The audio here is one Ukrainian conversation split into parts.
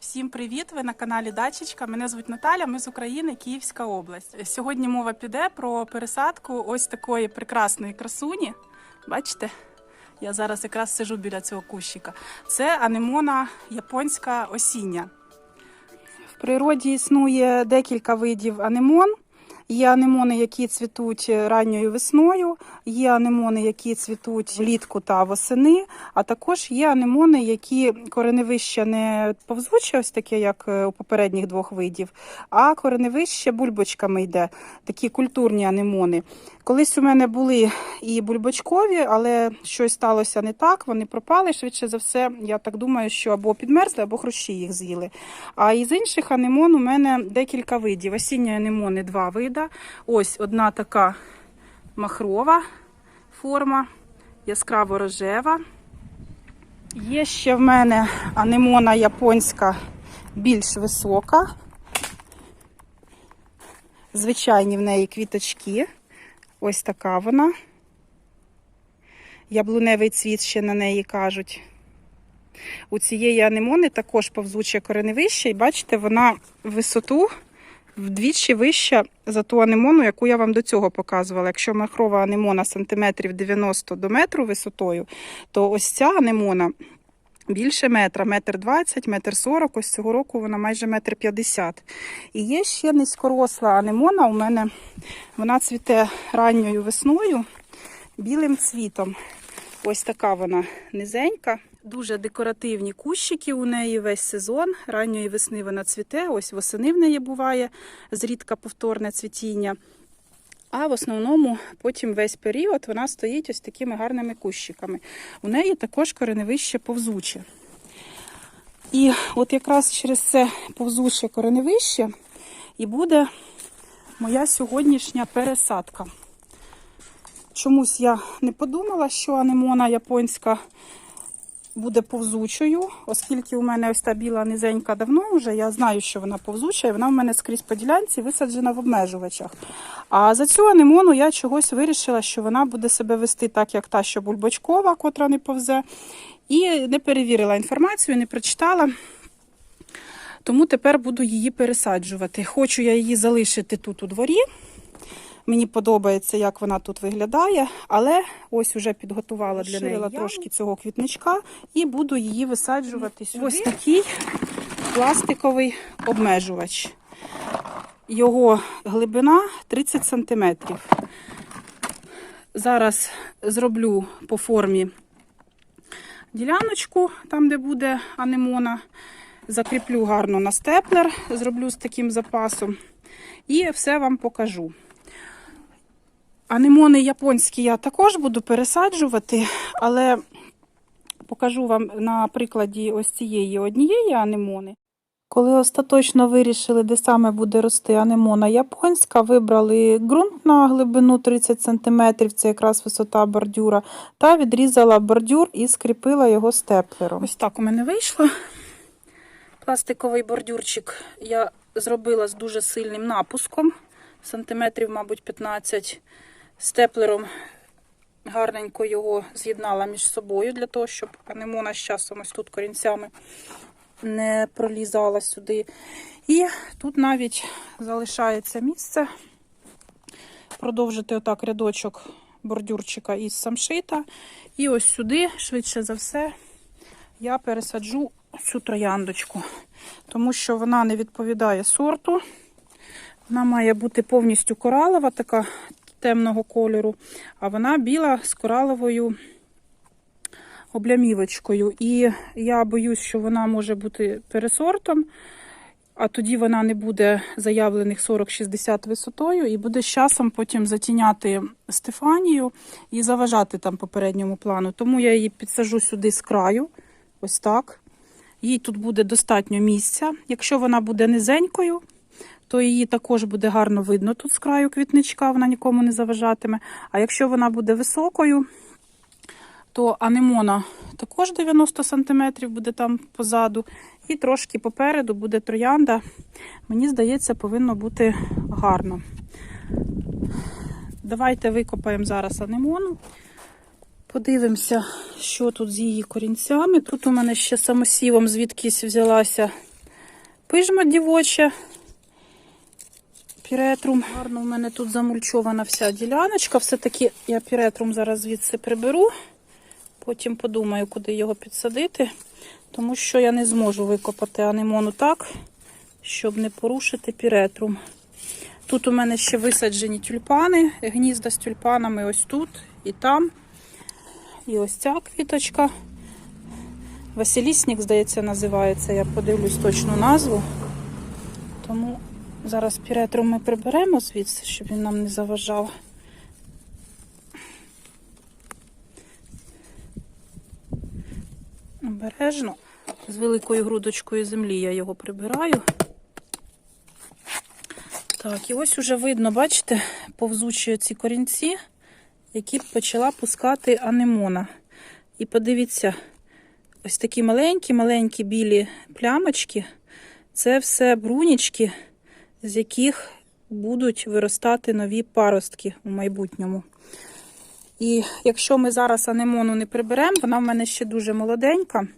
Всім привіт! Ви на каналі Дачечка. Мене звуть Наталя. Ми з України, Київська область. Сьогодні мова піде про пересадку ось такої прекрасної красуні. Бачите? Я зараз якраз сижу біля цього кущика. Це анемона японська осіння. В природі існує декілька видів анемон. Є анемони, які цвітуть ранньою весною, є анемони, які цвітуть влітку та восени, а також є анемони, які кореневище не повзуче, ось таке, як е, у попередніх двох видів, а кореневище бульбочками йде, такі культурні анемони. Колись у мене були і бульбочкові, але щось сталося не так, вони пропали. Швидше за все, я так думаю, що або підмерзли, або хрущі їх з'їли. А із інших анемон у мене декілька видів. Осінні анемони два вида. Ось одна така махрова форма, яскраво рожева. Є ще в мене анемона японська більш висока. Звичайні в неї квіточки. Ось така вона. Яблуневий цвіт ще на неї кажуть. У цієї анемони також повзуче кореневище, і бачите, вона висоту вдвічі вища за ту анемону, яку я вам до цього показувала. Якщо махрова анемона сантиметрів 90 до метру висотою, то ось ця анемона більше метра, метр 20, метр 40, ось цього року вона майже метр 50. І є ще низькоросла анемона у мене, вона цвіте ранньою весною білим цвітом. Ось така вона низенька. Дуже декоративні кущики у неї весь сезон. Ранньої весни вона цвіте, ось восени в неї буває зрідка повторне цвітіння. А в основному потім весь період вона стоїть ось такими гарними кущиками. У неї також кореневище повзуче. І от якраз через це повзуче кореневище і буде моя сьогоднішня пересадка. Чомусь я не подумала, що анемона японська буде повзучою, оскільки у мене ось та біла низенька давно вже, я знаю, що вона повзуча, і вона в мене скрізь по ділянці висаджена в обмежувачах. А за цю анемону я чогось вирішила, що вона буде себе вести так, як та, що бульбочкова, котра не повзе. І не перевірила інформацію, не прочитала. Тому тепер буду її пересаджувати. Хочу я її залишити тут у дворі. Мені подобається, як вона тут виглядає, але ось уже підготувала для неї трошки цього квітничка і буду її висаджувати сюди. Ось такий пластиковий обмежувач. Його глибина 30 см. Зараз зроблю по формі діляночку, там, де буде анемона. Закріплю гарно на степлер, зроблю з таким запасом. І все вам покажу. Анемони японські я також буду пересаджувати, але покажу вам на прикладі ось цієї однієї анемони. Коли остаточно вирішили, де саме буде рости анемона японська, вибрали ґрунт на глибину 30 см, це якраз висота бордюра, та відрізала бордюр і скріпила його степлером. Ось так у мене вийшло. Пластиковий бордюрчик я зробила з дуже сильним напуском, сантиметрів, мабуть, 15 степлером гарненько його з'єднала між собою, для того, щоб анемона з часом ось тут корінцями не пролізала сюди. І тут навіть залишається місце продовжити отак рядочок бордюрчика із самшита. І ось сюди, швидше за все, я пересаджу цю трояндочку, тому що вона не відповідає сорту. Вона має бути повністю коралова, така темного кольору, а вона біла з кораловою облямівочкою. І я боюсь, що вона може бути пересортом, а тоді вона не буде заявлених 40-60 висотою, і буде з часом потім затіняти Стефанію і заважати там попередньому плану. Тому я її підсажу сюди з краю, ось так. Їй тут буде достатньо місця. Якщо вона буде низенькою, то її також буде гарно видно тут з краю квітничка, вона нікому не заважатиме. А якщо вона буде високою, то анемона також 90 см буде там позаду. І трошки попереду буде троянда. Мені здається, повинно бути гарно. Давайте викопаємо зараз анемону. Подивимося, що тут з її корінцями. Тут у мене ще самосівом звідкись взялася пижма дівоча. Піретрум. Гарно в мене тут замульчована вся діляночка. Все-таки я піретрум зараз звідси приберу. Потім подумаю, куди його підсадити. Тому що я не зможу викопати анемону так, щоб не порушити піретрум. Тут у мене ще висаджені тюльпани, гнізда з тюльпанами ось тут і там. І ось ця квіточка. Василіснік, здається, називається. Я подивлюсь точну назву. Зараз піретрум ми приберемо звідси, щоб він нам не заважав. Обережно. З великою грудочкою землі я його прибираю. Так, і ось уже видно, бачите, повзучі ці корінці, які почала пускати анемона. І подивіться, ось такі маленькі-маленькі білі плямочки. Це все брунічки, з яких будуть виростати нові паростки у майбутньому. І якщо ми зараз анемону не приберемо, вона в мене ще дуже молоденька.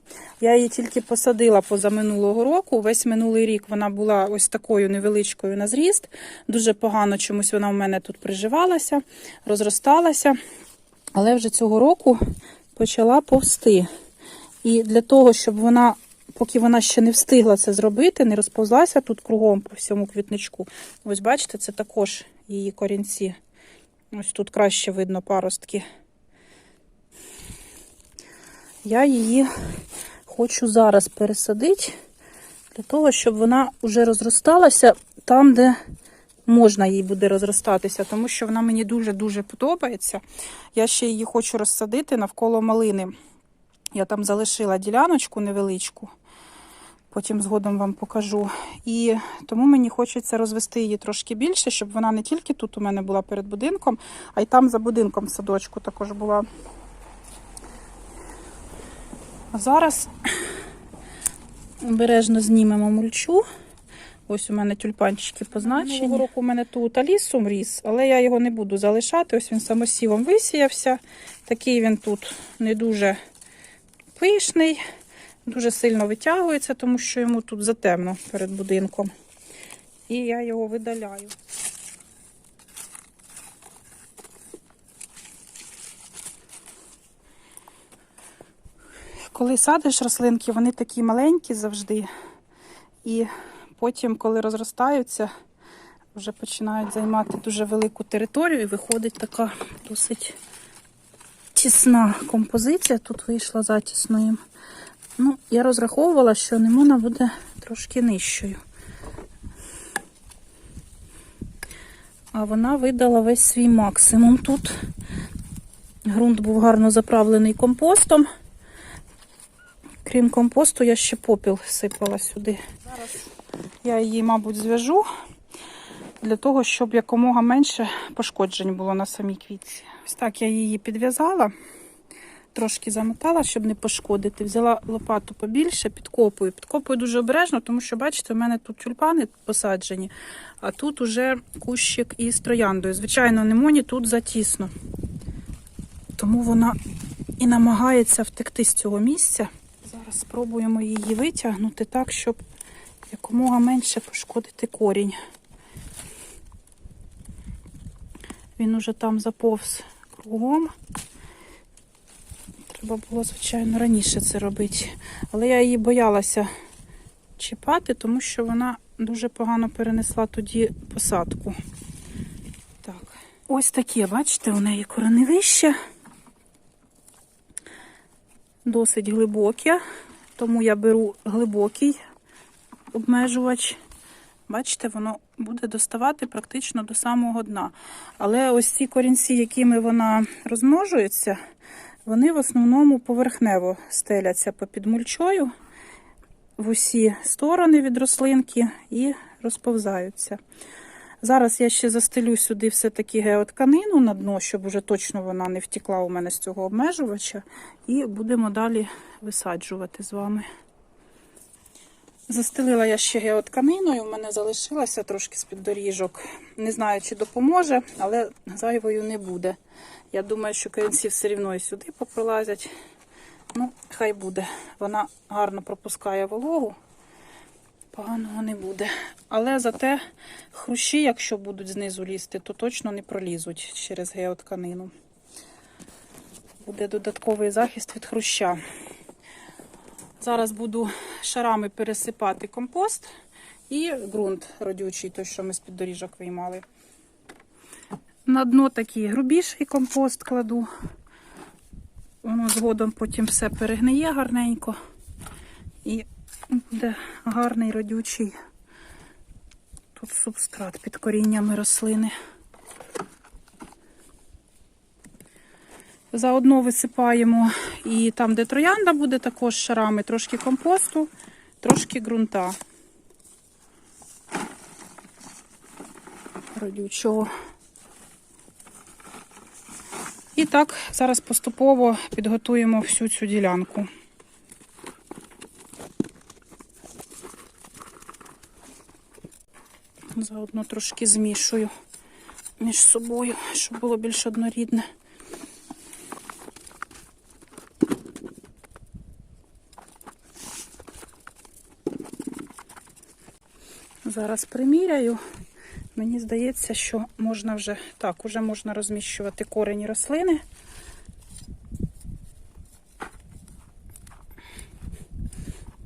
Я її тільки посадила позаминулого року. Весь минулий рік вона була ось такою невеличкою на зріст. Дуже погано чомусь вона в мене тут приживалася, розросталася. Але вже цього року почала повсти. І для того, щоб вона, поки вона ще не встигла це зробити, не розповзлася тут кругом по всьому квітничку. Ось бачите, це також її корінці. Ось тут краще видно паростки. Я її хочу зараз пересадити, для того, щоб вона вже розросталася там, де можна їй буде розростатися, тому що вона мені дуже-дуже подобається. Я ще її хочу розсадити навколо малини. Я там залишила діляночку невеличку, потім згодом вам покажу. І тому мені хочеться розвести її трошки більше, щоб вона не тільки тут у мене була перед будинком, а й там за будинком в садочку також була. А зараз обережно знімемо мульчу. Ось у мене тюльпанчики позначені. Минулого року у мене тут алісум ріс, але я його не буду залишати. Ось він самосівом висіявся. Такий він тут не дуже пишний, дуже сильно витягується, тому що йому тут затемно перед будинком. І я його видаляю. Коли садиш рослинки, вони такі маленькі завжди. І потім, коли розростаються, вже починають займати дуже велику територію і виходить така досить тісна композиція. Тут вийшла затісною. Ну, я розраховувала, що анемона буде трошки нижчою. А вона видала весь свій максимум тут. Ґрунт був гарно заправлений компостом. Крім компосту, я ще попіл сипала сюди. Зараз я її, мабуть, зв'яжу для того, щоб якомога менше пошкоджень було на самій квітці. Ось так я її підв'язала, трошки замотала, щоб не пошкодити. Взяла лопату побільше, підкопую. Підкопую дуже обережно, тому що, бачите, у мене тут тюльпани посаджені, а тут уже кущик із трояндою. Звичайно, немоні тут затісно. Тому вона і намагається втекти з цього місця. Зараз спробуємо її витягнути так, щоб якомога менше пошкодити корінь. Він уже там заповз кругом. Треба було, звичайно, раніше це робити. Але я її боялася чіпати, тому що вона дуже погано перенесла тоді посадку. Так, ось таке, бачите, у неї кореневище. Досить глибоке, тому я беру глибокий обмежувач. Бачите, воно буде доставати практично до самого дна. Але ось ці корінці, якими вона розмножується, вони в основному поверхнево стеляться попід мульчою в усі сторони від рослинки і розповзаються. Зараз я ще застелю сюди все-таки геотканину на дно, щоб уже точно вона не втікла у мене з цього обмежувача. І будемо далі висаджувати з вами. Застелила я ще геотканиною, у мене залишилася трошки з-під доріжок. Не знаю, чи допоможе, але зайвою не буде. Я думаю, що корінці все рівно і сюди попролазять. Ну, хай буде. Вона гарно пропускає вологу. поганого не буде. Але зате хрущі, якщо будуть знизу лізти, то точно не пролізуть через геотканину. Буде додатковий захист від хруща. Зараз буду шарами пересипати компост і ґрунт родючий, той, що ми з-під доріжок виймали. На дно такий грубіший компост кладу. Воно згодом потім все перегниє гарненько. І буде гарний родючий тут субстрат під коріннями рослини. Заодно висипаємо і там, де троянда буде, також шарами трошки компосту, трошки ґрунта. Родючого. І так, зараз поступово підготуємо всю цю ділянку. Заодно трошки змішую між собою, щоб було більш однорідне. Зараз приміряю. Мені здається, що можна вже так, уже можна розміщувати корені рослини.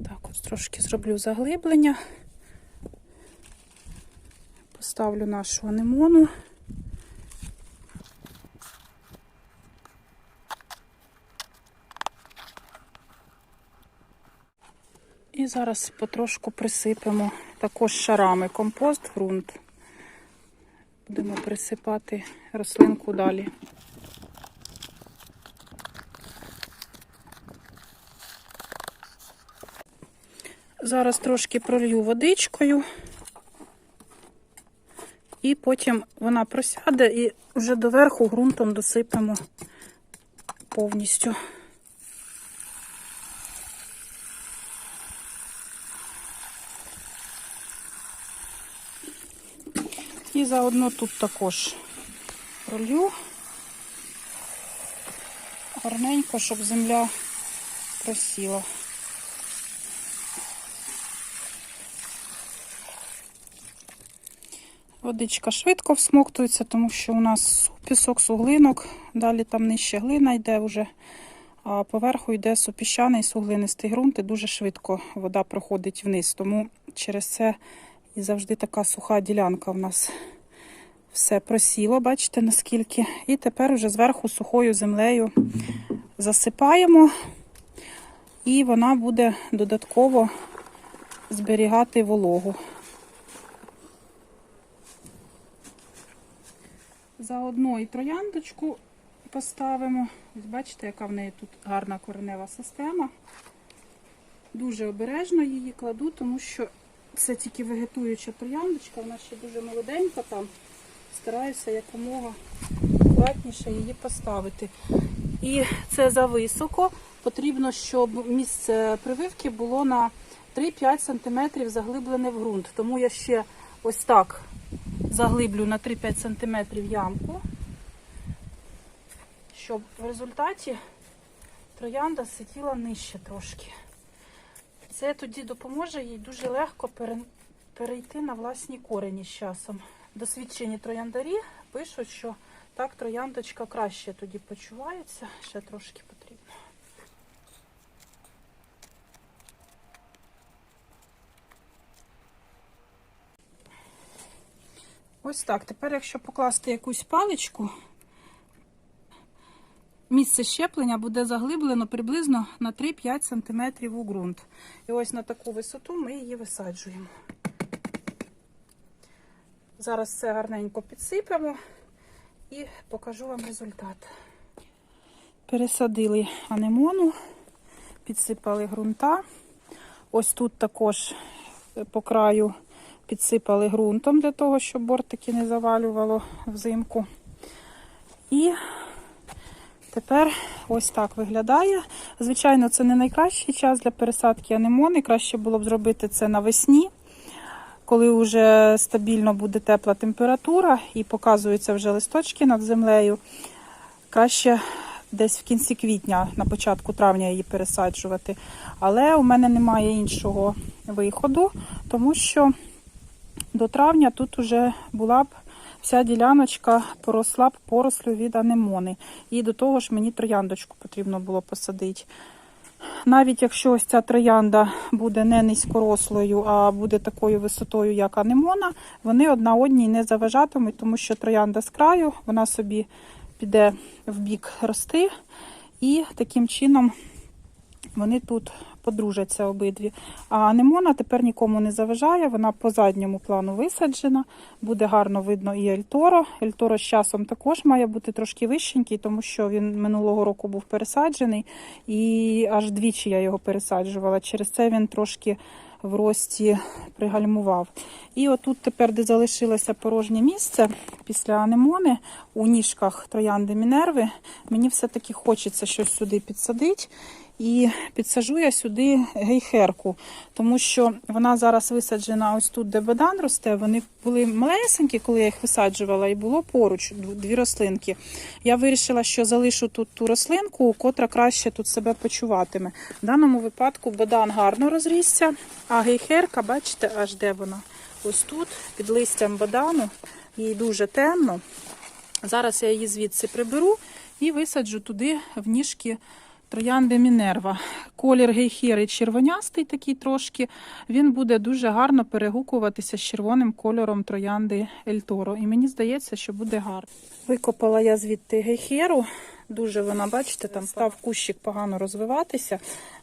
Так, ось трошки зроблю заглиблення. Поставлю нашу анемону. І зараз потрошку присипемо також шарами компост, ґрунт. Будемо присипати рослинку далі. Зараз трошки пролью водичкою, і потім вона просяде і вже доверху ґрунтом досипемо повністю. І заодно тут також пролью гарненько, щоб земля просіла. Водичка швидко всмоктується, тому що у нас пісок суглинок, далі там нижче глина йде вже, а поверху йде супіщаний суглинистий ґрунт і дуже швидко вода проходить вниз. Тому через це і завжди така суха ділянка в нас все просіло, бачите, наскільки. І тепер вже зверху сухою землею засипаємо, і вона буде додатково зберігати вологу. Заодно і трояндочку поставимо. Ось бачите, яка в неї тут гарна коренева система. Дуже обережно її кладу, тому що це тільки вегетуюча трояндочка, вона ще дуже молоденька там. Стараюся якомога акуратніше її поставити. І це зависоко. Потрібно, щоб місце прививки було на 3-5 см заглиблене в ґрунт. Тому я ще ось так заглиблю на 3-5 см ямку, щоб в результаті троянда сиділа нижче трошки. Це тоді допоможе їй дуже легко перейти на власні корені з часом. Досвідчені трояндарі пишуть, що так трояндочка краще тоді почувається. Ще трошки потрібно. Ось так. Тепер, якщо покласти якусь паличку, місце щеплення буде заглиблено приблизно на 3-5 см у ґрунт. І ось на таку висоту ми її висаджуємо. Зараз все гарненько підсипемо і покажу вам результат. Пересадили анемону, підсипали ґрунта. Ось тут також по краю підсипали ґрунтом для того, щоб бортики не завалювало взимку. І тепер ось так виглядає. Звичайно, це не найкращий час для пересадки анемони. Краще було б зробити це навесні, коли вже стабільно буде тепла температура і показуються вже листочки над землею. Краще десь в кінці квітня, на початку травня її пересаджувати. Але у мене немає іншого виходу, тому що до травня тут уже була б вся діляночка поросла б порослю від анемони. І до того ж мені трояндочку потрібно було посадити. Навіть якщо ось ця троянда буде не низькорослою, а буде такою висотою, як анемона, вони одна одній не заважатимуть, тому що троянда з краю, вона собі піде в бік рости, і таким чином вони тут подружаться обидві. А анемона тепер нікому не заважає, вона по задньому плану висаджена, буде гарно видно і Ельторо. Ельторо з часом також має бути трошки вищенький, тому що він минулого року був пересаджений, і аж двічі я його пересаджувала. Через це він трошки в рості пригальмував. І отут тепер, де залишилося порожнє місце після анемони у ніжках троянди Мінерви, мені все-таки хочеться щось сюди підсадити. І підсажу я сюди гейхерку, тому що вона зараз висаджена ось тут, де бадан росте. Вони були малесенькі, коли я їх висаджувала, і було поруч дві рослинки. Я вирішила, що залишу тут ту рослинку, котра краще тут себе почуватиме. В даному випадку бадан гарно розрісся, а гейхерка, бачите, аж де вона? Ось тут, під листям бадану, їй дуже темно. Зараз я її звідси приберу і висаджу туди в ніжки троянди Мінерва. Колір гейхери червонястий такий трошки. Він буде дуже гарно перегукуватися з червоним кольором троянди Ельторо. І мені здається, що буде гарно. Викопала я звідти гейхеру. Дуже вона, бачите, там став кущик погано розвиватися.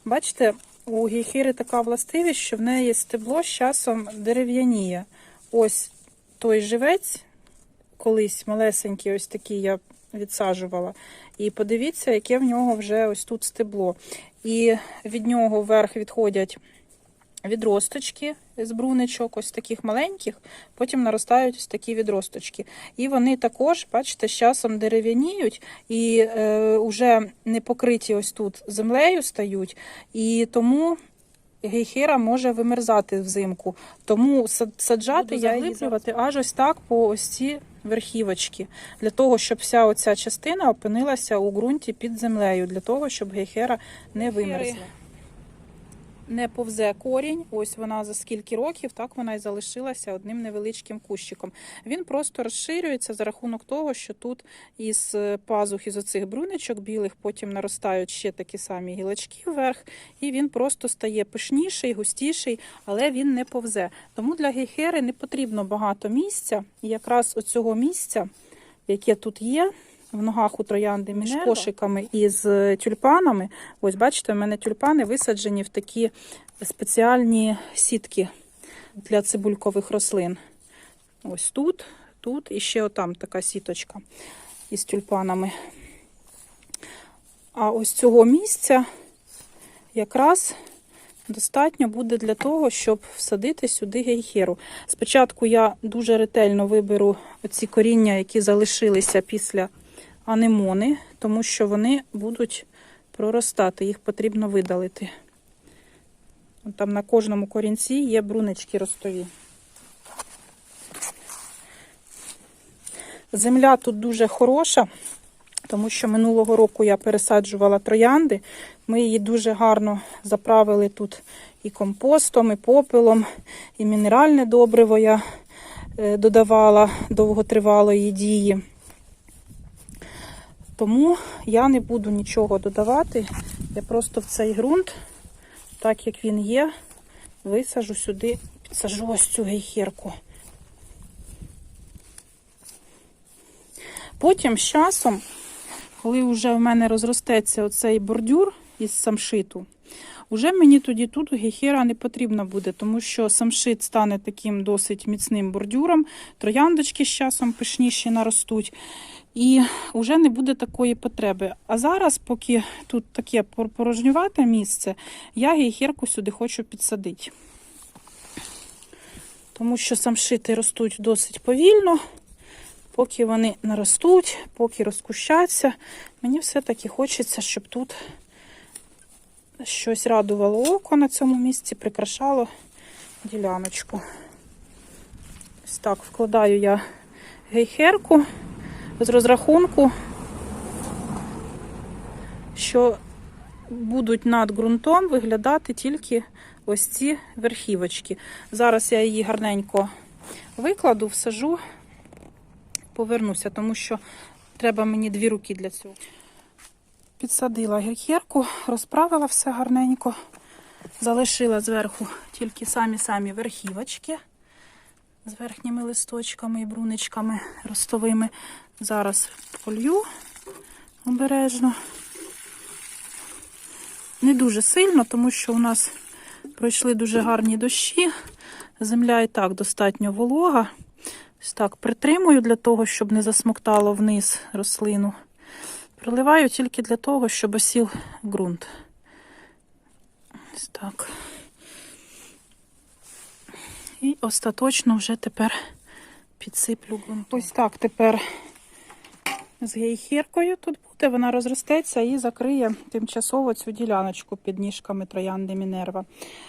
Бачите, у гейхери така властивість, що в неї стебло з часом дерев'яніє. Ось той живець, колись малесенький, ось такий я відсаджувала. І подивіться, яке в нього вже ось тут стебло. І від нього вверх відходять відросточки з бруничок, ось таких маленьких, потім наростають ось такі відросточки. І вони також, бачите, з часом дерев'яніють і е, вже не покриті ось тут землею стають. І тому гейхера може вимерзати взимку. Тому сад- саджати Буду я її заглиблювати аж ось так по ось ці верхівочки. Для того, щоб вся оця частина опинилася у ґрунті під землею, для того, щоб гейхера не вимерзла. Не повзе корінь, ось вона за скільки років, так вона і залишилася одним невеличким кущиком. Він просто розширюється за рахунок того, що тут із е, пазух із оцих бруничок білих потім наростають ще такі самі гілочки вверх, і він просто стає пишніший, густіший, але він не повзе. Тому для гейхери не потрібно багато місця. І якраз оцього місця, яке тут є, в ногах у троянди між Мінерва. кошиками і з тюльпанами. Ось бачите, в мене тюльпани висаджені в такі спеціальні сітки для цибулькових рослин. Ось тут, тут і ще отам така сіточка із тюльпанами. А ось цього місця якраз достатньо буде для того, щоб всадити сюди гейхеру. Спочатку я дуже ретельно виберу оці коріння, які залишилися після анемони, тому що вони будуть проростати, їх потрібно видалити. Там на кожному корінці є брунички ростові. Земля тут дуже хороша, тому що минулого року я пересаджувала троянди. Ми її дуже гарно заправили тут і компостом, і попелом, і мінеральне добриво я е, додавала довготривалої дії. Тому я не буду нічого додавати. Я просто в цей ґрунт, так як він є, висажу сюди, підсажу ось цю гейхерку. Потім з часом, коли вже в мене розростеться оцей бордюр із самшиту, уже мені тоді тут гейхера не потрібна буде, тому що самшит стане таким досить міцним бордюром, трояндочки з часом пишніші наростуть. І вже не буде такої потреби. А зараз, поки тут таке пор- порожнювате місце, я гейхерку сюди хочу підсадити. Тому що самшити ростуть досить повільно. Поки вони наростуть, поки розкущаться, мені все-таки хочеться, щоб тут щось радувало око на цьому місці, прикрашало діляночку. Ось так вкладаю я гейхерку з розрахунку, що будуть над ґрунтом виглядати тільки ось ці верхівочки. Зараз я її гарненько викладу, всажу, повернуся, тому що треба мені дві руки для цього. Підсадила гірку, розправила все гарненько, залишила зверху тільки самі-самі верхівочки з верхніми листочками і бруничками ростовими. Зараз полью обережно. Не дуже сильно, тому що у нас пройшли дуже гарні дощі. Земля і так достатньо волога. Ось так притримую для того, щоб не засмоктало вниз рослину. Проливаю тільки для того, щоб осів ґрунт. Ось так. І остаточно вже тепер підсиплю ґрунт. Ось так тепер з гейхіркою тут буде, вона розростеться і закриє тимчасово цю діляночку під ніжками троянди Мінерва.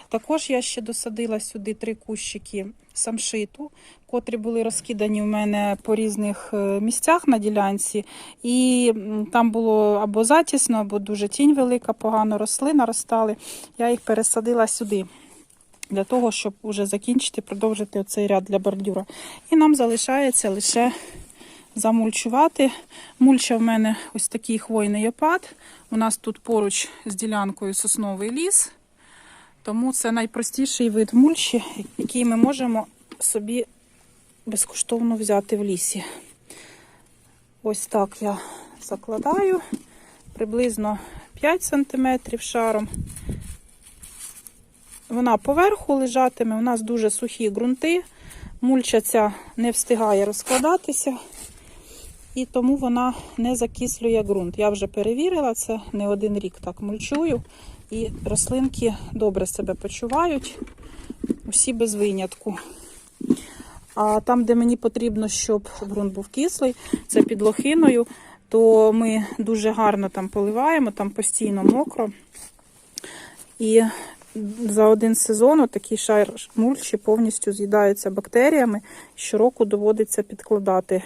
Також я ще досадила сюди три кущики самшиту, котрі були розкидані у мене по різних е, місцях на ділянці. І там було або затісно, або дуже тінь велика, погано росли, наростали. Я їх пересадила сюди. Для того, щоб уже закінчити, продовжити цей ряд для бордюра. І нам залишається лише замульчувати. Мульча в мене ось такий хвойний опад. У нас тут поруч з ділянкою сосновий ліс. Тому це найпростіший вид мульчі, який ми можемо собі безкоштовно взяти в лісі. Ось так я закладаю приблизно 5 см шаром. Вона поверху лежатиме, у нас дуже сухі ґрунти. Мульча ця не встигає розкладатися, і тому вона не закислює ґрунт. Я вже перевірила це, не один рік так мульчую, і рослинки добре себе почувають, усі без винятку. А там, де мені потрібно, щоб ґрунт був кислий, це під лохиною, то ми дуже гарно там поливаємо, там постійно мокро. І за один сезон такий шар мульчі повністю з'їдається бактеріями. Щороку доводиться підкладати.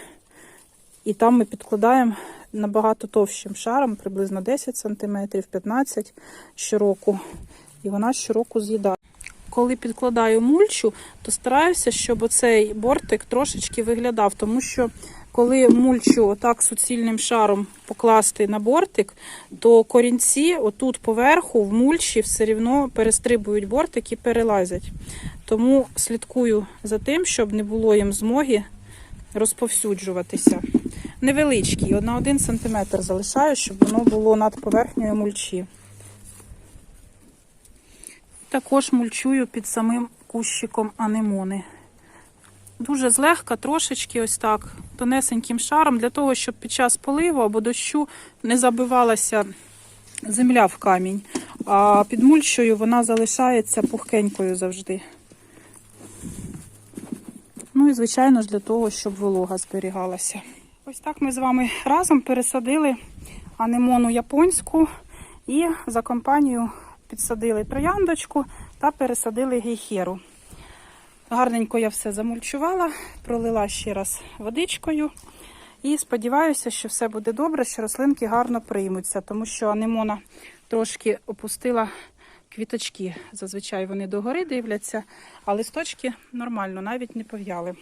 І там ми підкладаємо набагато товщим шаром, приблизно 10 см, 15 щороку. І вона щороку з'їдає. Коли підкладаю мульчу, то стараюся, щоб оцей бортик трошечки виглядав, тому що коли мульчу отак суцільним шаром покласти на бортик, то корінці отут поверху в мульчі все рівно перестрибують бортик і перелазять. Тому слідкую за тим, щоб не було їм змоги розповсюджуватися. Невеличкий, на 1 см залишаю, щоб воно було над поверхнею мульчі. Також мульчую під самим кущиком анемони. Дуже злегка, трошечки ось так, тонесеньким шаром, для того, щоб під час поливу або дощу не забивалася земля в камінь. А під мульчою вона залишається пухкенькою завжди. Ну і, звичайно ж, для того, щоб волога зберігалася. Ось так ми з вами разом пересадили анемону японську і за компанію підсадили трояндочку та пересадили гейхеру. Гарненько я все замульчувала, пролила ще раз водичкою. І сподіваюся, що все буде добре, що рослинки гарно приймуться, тому що анемона трошки опустила квіточки. Зазвичай вони догори дивляться, а листочки нормально, навіть не пов'яли.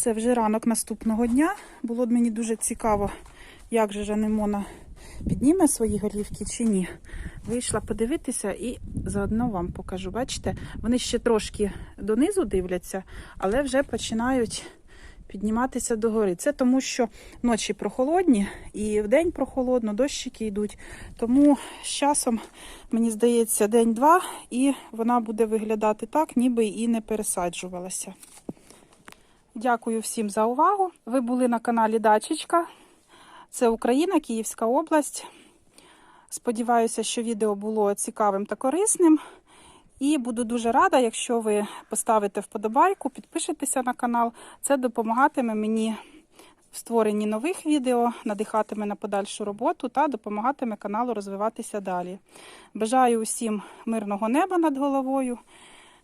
Це вже ранок наступного дня. Було б мені дуже цікаво, як же ж анемона підніме свої голівки чи ні. Вийшла подивитися і заодно вам покажу. Бачите, вони ще трошки донизу дивляться, але вже починають підніматися догори. Це тому, що ночі прохолодні і вдень прохолодно, дощики йдуть. Тому з часом, мені здається, день-два, і вона буде виглядати так, ніби і не пересаджувалася. Дякую всім за увагу. Ви були на каналі Дачечка. Це Україна, Київська область. Сподіваюся, що відео було цікавим та корисним. І буду дуже рада, якщо ви поставите вподобайку, підпишетеся на канал. Це допомагатиме мені в створенні нових відео, надихатиме на подальшу роботу та допомагатиме каналу розвиватися далі. Бажаю усім мирного неба над головою,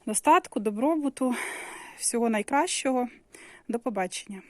достатку, добробуту, всього найкращого. До побачення!